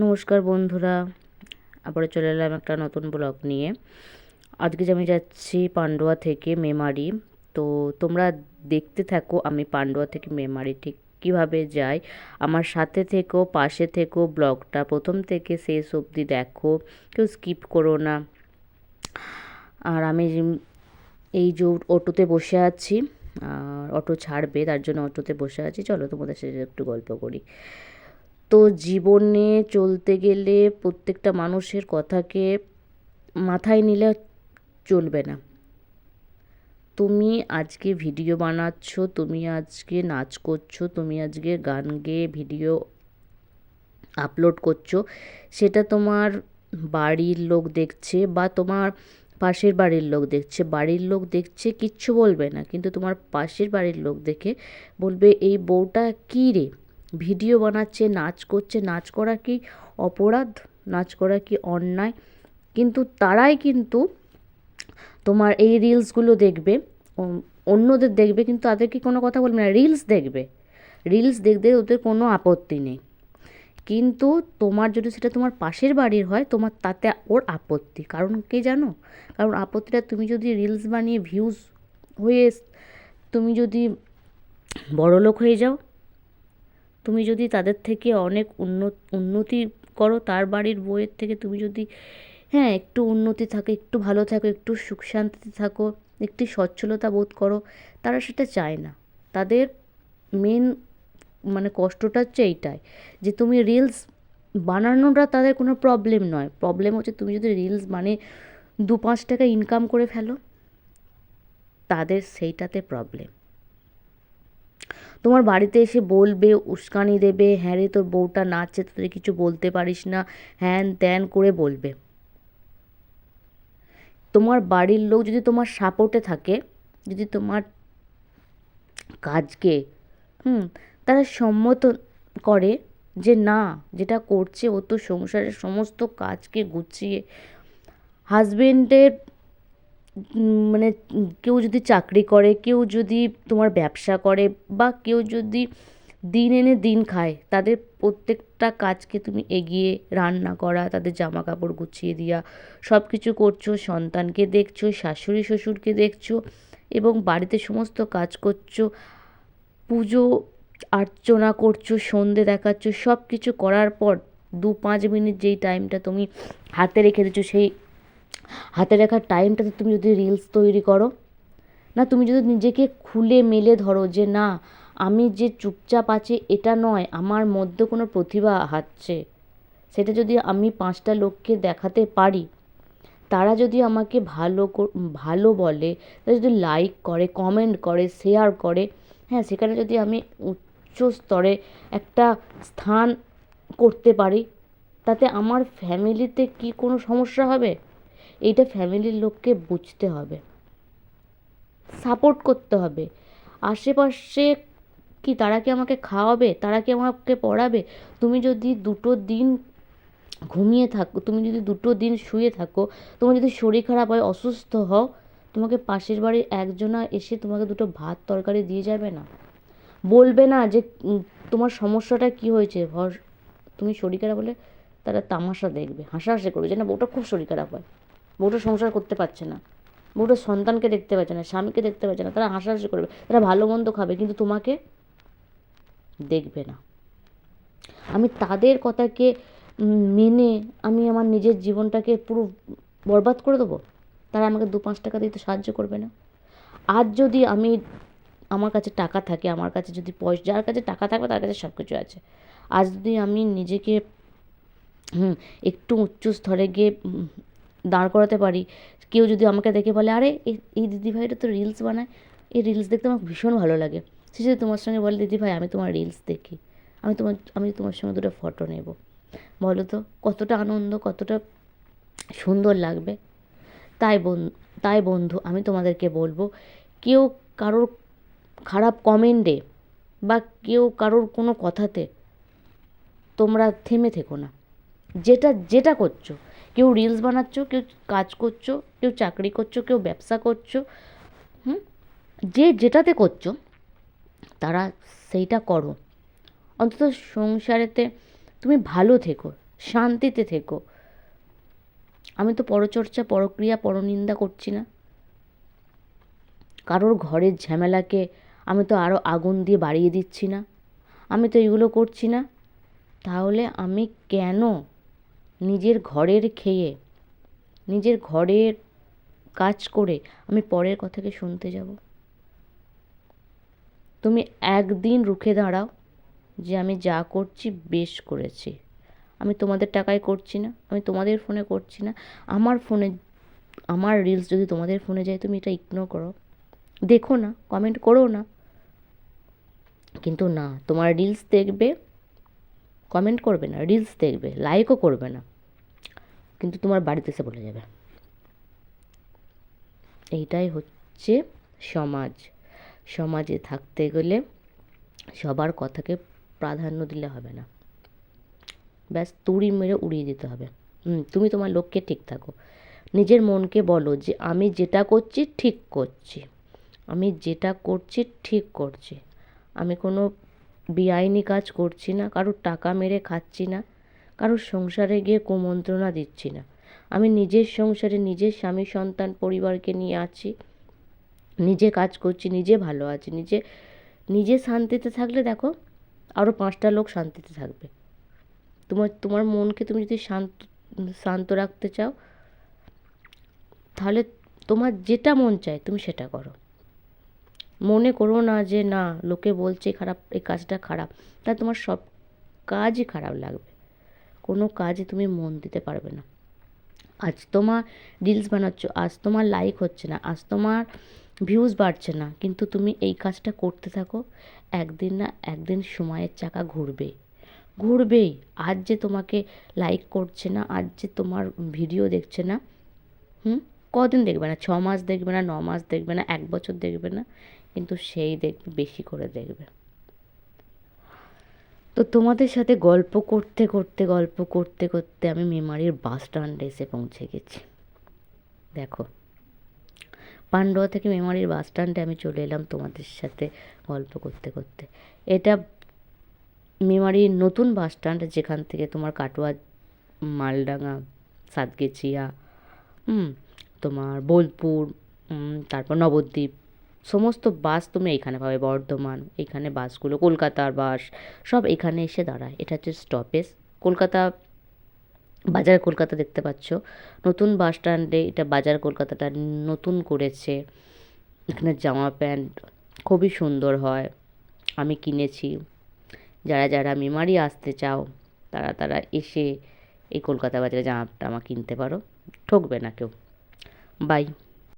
নমস্কার বন্ধুরা আবার চলে এলাম একটা নতুন ব্লগ নিয়ে। আজকে আমি যাচ্ছি পান্ডুয়া থেকে মেমারি, তো তোমরা দেখতে থাকো আমি পান্ডুয়া থেকে মেমারি, ঠিক কীভাবে যাই। আমার সাথে থেকেও পাশে থেকেও ব্লগটা প্রথম থেকে শেষ অবধি দেখো, কেউ স্কিপ করো না। আর আমি এই যে অটোতে বসে আছি, আর অটো ছাড়বে, তার জন্য অটোতে বসে আছি, চলো তোমাদের সাথে একটু গল্প করি। তো জীবনে চলতে গেলে প্রত্যেকটা মানুষের কথাকে মাথায় নিলে চলবে না। তুমি আজকে ভিডিও বানাচ্ছ, তুমি আজকে নাচ করছ, তুমি আজকে গান গেয়ে ভিডিও আপলোড করছ, সেটা তোমার বাড়ির লোক দেখছে বা তোমার পাশের বাড়ির লোক দেখছে। বাড়ির লোক দেখছে কিচ্ছু বলবে না, কিন্তু তোমার পাশের বাড়ির লোক দেখে বলবে, এই বউটা কী রে? ভিডিও বানাচ্ছে, নাচ করছে। নাচ করা কি অপরাধ? নাচ করা কি অন্যায়? কিন্তু তারাই কিন্তু তোমার এই রিলসগুলো দেখবে অন্যদের দেখবে, কিন্তু তাদেরকে কোনো কথা বলবে না। রিলস দেখবে। রিলস দেখতে ওদের কোনো আপত্তি নেই। কিন্তু তোমার যদি সেটা তোমার পাশের বাড়ির হয়, তোমার তাতে ওর আপত্তি। কারণ কে জানো? কারণ আপত্তিটা তুমি যদি রিলস বানিয়ে ভিউজ হয়ে, তুমি যদি বড়লোক হয়ে যাও তুমি যদি তাদের থেকে অনেক উন্নত, উন্নতি করো, তার বাড়ির বইয়ের থেকে তুমি যদি হ্যাঁ একটু উন্নতি থাকে, একটু ভালো থাকো, একটু সুখ শান্তিতে থাকো, একটি সচ্ছলতা বোধ করো, তারা সেটা চায় না। তাদের মেন মানে কষ্টটা হচ্ছে এইটাই, যে তুমি রিলস বানানোটা তাদের কোনো প্রবলেম নয়। প্রবলেম হচ্ছে তুমি যদি রিলস মানে দু পাঁচ টাকা ইনকাম করে ফেলো, তাদের সেইটাতে প্রবলেম তোমার বাড়িতে এসে বলবে, উস্কানি দেবে হ্যাঁ রে, তোর বউটা নাচছে, তোদের কিছু বলতে পারিস না। হ্যান ত্যান করে বলবে। তোমার বাড়ির লোক যদি তোমার সাপোর্টে থাকে, যদি তোমার কাজকে, হুম, তারা সম্মত করে যে না, যেটা করছে ও তো সংসারের সমস্ত কাজকে গুছিয়ে হাজবেন্ডের মানে কেউ যদি চাকরি করে, কেউ যদি তোমার ব্যবসা করে বা কেউ যদি দিন এনে দিন খায়, তাদের প্রত্যেকটা কাজকে তুমি এগিয়ে রান্না করা, তাদের জামা কাপড় গুছিয়ে দেওয়া সব কিছু করছ, সন্তানকে দেখছ, শাশুড়ি শ্বশুরকে দেখছ এবং বাড়িতে সমস্ত কাজ করছ, পুজো আর্চনা করছ, সন্ধে দেখাচ্ছ সব কিছু করার পর দু পাঁচ মিনিট যেই টাইমটা তুমি হাতে রেখে দিচ্ছ, সেই হাতে রাখার টাইমটাতে তুমি যদি রিলস তৈরি করো, না, তুমি যদি নিজেকে খুলে মেলে ধরো যে, না, আমি যে চুপচাপ আছি, এটা নয়, আমার মধ্যে কোনো প্রতিভা হাঁটছে। সেটা যদি আমি পাঁচটা লোককে দেখাতে পারি, তারা যদি আমাকে ভালো ভালো বলে, তারা যদি লাইক করে কমেন্ট করে শেয়ার করে হ্যাঁ সেখানে যদি আমি উচ্চ স্তরে একটা স্থান করতে পারি, তাতে আমার ফ্যামিলিতে কি কোনো সমস্যা হবে? এইটা ফ্যামিলির লোককে বুঝতে হবে। সাপোর্ট করতে হবে। আশেপাশে কি তারা কি আমাকে খাওয়াবে? তারা কি আমাকে পড়াবে? তুমি যদি দুটো দিন ঘুমিয়ে থাকো, তুমি যদি দুটো দিন শুয়ে থাকো, তোমার যদি শরীর খারাপ হয়, অসুস্থ হও, তোমাকে পাশের বাড়ির একজনা এসে তোমাকে দুটো ভাত তরকারি দিয়ে যাবে না? বলবে না যে তোমার সমস্যাটা কী হয়েছে? তুমি শরীর খারাপ হলে তারা তামাশা দেখবে, হাসাহাসি করবে যে, না, বউটা খুব শরীর খারাপ হয়। বউটা সংসার করতে পারছে না। বউটা সন্তানকে দেখতে পাচ্ছে না, স্বামীকে দেখতে পাচ্ছে না, তারা হাসাহাসি করবে, তারা ভালো মন্দ খাবে, কিন্তু তোমাকে দেখবে না। আমি তাদের কথাকে মেনে আমি আমার নিজের জীবনটাকে পুরো বরবাদ করে দেবো? তারা আমাকে দু পাঁচ টাকা দিতে সাহায্য করবে না? আজ যদি আমি আমার কাছে টাকা থাকে, আমার কাছে যদি পয়সা, যার কাছে টাকা থাকবে তার কাছে সব কিছু আছে। আজ যদি আমি নিজেকে, হুম, একটু উচ্চ স্তরে গিয়ে দাঁড় করাতে পারি। কেউ যদি আমাকে দেখে বলে, আরে, এই দিদিভাইটা তো রিলস বানায়। এই রিলস দেখতে আমার ভীষণ ভালো লাগে। সে যদি তোমার সঙ্গে বলে, দিদিভাই, আমি তোমার রিলস দেখি। আমি তোমার আমি তোমার সঙ্গে দুটো ফটো নেব। বলো তো, কতটা আনন্দ, কতটা সুন্দর লাগবে? তাই বন, তাই বন্ধু, আমি তোমাদেরকে বলব, কেউ কারোর খারাপ কমেন্টে বা কেউ কারোর কোনো কথাতে তোমরা থেমে থেকো না। যেটা যেটা করছ কেউ রিলস বানাচ্ছ, কেউ কাজ করছ, কেউ চাকরি করছ, কেউ ব্যবসা করছ, হুম? যে যেটাতে করছ, তারা সেইটা করো। অন্তত সংসারেতে তুমি ভালো থেকো, শান্তিতে থেকো। আমি তো পরচর্চা, পরক্রিয়া, পরনিন্দা করছি না। কারোর ঘরের ঝামেলাকে আমি তো আরও আগুন দিয়ে বাড়িয়ে দিচ্ছি না। আমি তো এগুলো করছি না। তাহলে আমি কেন নিজের ঘরের খেয়ে, নিজের ঘরের কাজ করে আমি পরের কথাকে শুনতে যাব। তুমি একদিন রুখে দাঁড়াও যে আমি যা করছি বেশ করেছি। আমি তোমাদের টাকায় করছি না, আমি তোমাদের ফোনে করছি না। আমার ফোনে, আমার রিলস যদি তোমাদের ফোনে যায়, তুমি এটা ইগনোর করো। দেখো না কমেন্ট করো না। কিন্তু না, তোমার রিলস দেখবে কমেন্ট করবে না রিলস দেখবে লাইকও করবে না। কিন্তু তোমার বাড়িতে এসে বলে যাবে। এইটাই হচ্ছে সমাজ। সমাজে থাকতে গেলে সবার কথাকে প্রাধান্য দিলে হবে না। ব্যাস, তুড়ি মেরে উড়িয়ে দিতে হবে। তুমি তোমার লক্ষ্যে ঠিক থাকো। নিজের মনকে বলো যে, আমি যেটা করছি, ঠিক করছি। আমি যেটা করছি, ঠিক করছি। আমি কোনো বেআইনি কাজ করছি না, কারোর টাকা মেরে খাচ্ছি না। কারোর সংসারে গিয়ে কুমন্ত্রণা দিচ্ছি না। আমি নিজের সংসারে নিজের স্বামী, সন্তান, পরিবারকে নিয়ে আছি, নিজে কাজ করছি, নিজে ভালো আছি, নিজে নিজে শান্তিতে থাকলে দেখো আরও পাঁচটা লোক শান্তিতে থাকবে। তোমার তোমার মনকে তুমি যদি শান্ত শান্ত রাখতে চাও, তাহলে তোমার যেটা মন চায় তুমি সেটা করো। মনে করো না যে না, লোকে বলছে খারাপ, এই কাজটা খারাপ, তা তোমার সব কাজই খারাপ লাগবে। কোনো কাজে তুমি মন দিতে পারবে না। আজ তোমার রিলস বানাচ্ছ, আজ তোমার লাইক হচ্ছে না, আজ তোমার ভিউজ বাড়ছে না। কিন্তু তুমি এই কাজটা করতে থাকো, একদিন না একদিন সময়ের চাকা ঘুরবে। ঘুরবেই। আজ যে তোমাকে লাইক করছে না, আজ যে তোমার ভিডিও দেখছে না, হুম? কদিন দেখবে না? ছ মাস দেখবে না, ন মাস দেখবে না, এক বছর দেখবে না, কিন্তু সেই দেখবে বেশি করে দেখবে। তো তোমাদের সাথে গল্প করতে করতে, গল্প করতে করতে আমি মেমারির বাস স্ট্যান্ডে এসে পৌঁছে গেছি। দেখো, পান্ডুয়া থেকে মেমারির বাস স্ট্যান্ডে আমি চলে এলাম তোমাদের সাথে গল্প করতে করতে। এটা মেমারির নতুন বাস স্ট্যান্ড যেখান থেকে তোমার কাটোয়া, মালডাঙ্গা, সাতগেছিয়া, হুম, তোমার বোলপুর তারপর নবদ্বীপ সমস্ত বাস তুমি এখানে পাবে, বর্ধমান, এইখানে বাসগুলো, কলকাতার বাস, সব এখানে এসে দাঁড়ায়। এটা হচ্ছে স্টপেজ কলকাতা, বাজার কলকাতা দেখতে পাচ্ছ। নতুন বাস স্ট্যান্ডে এটা বাজার কলকাতাটা নতুন করেছে। এখানে জামা প্যান্ট খুবই সুন্দর হয়। আমি কিনেছি। যারা যারা মেমারি আসতে চাও, তারা তারা এসে এই কলকাতা বাজারে জামা টামা কিনতে পারো। ঠকবে না কেউ। বাই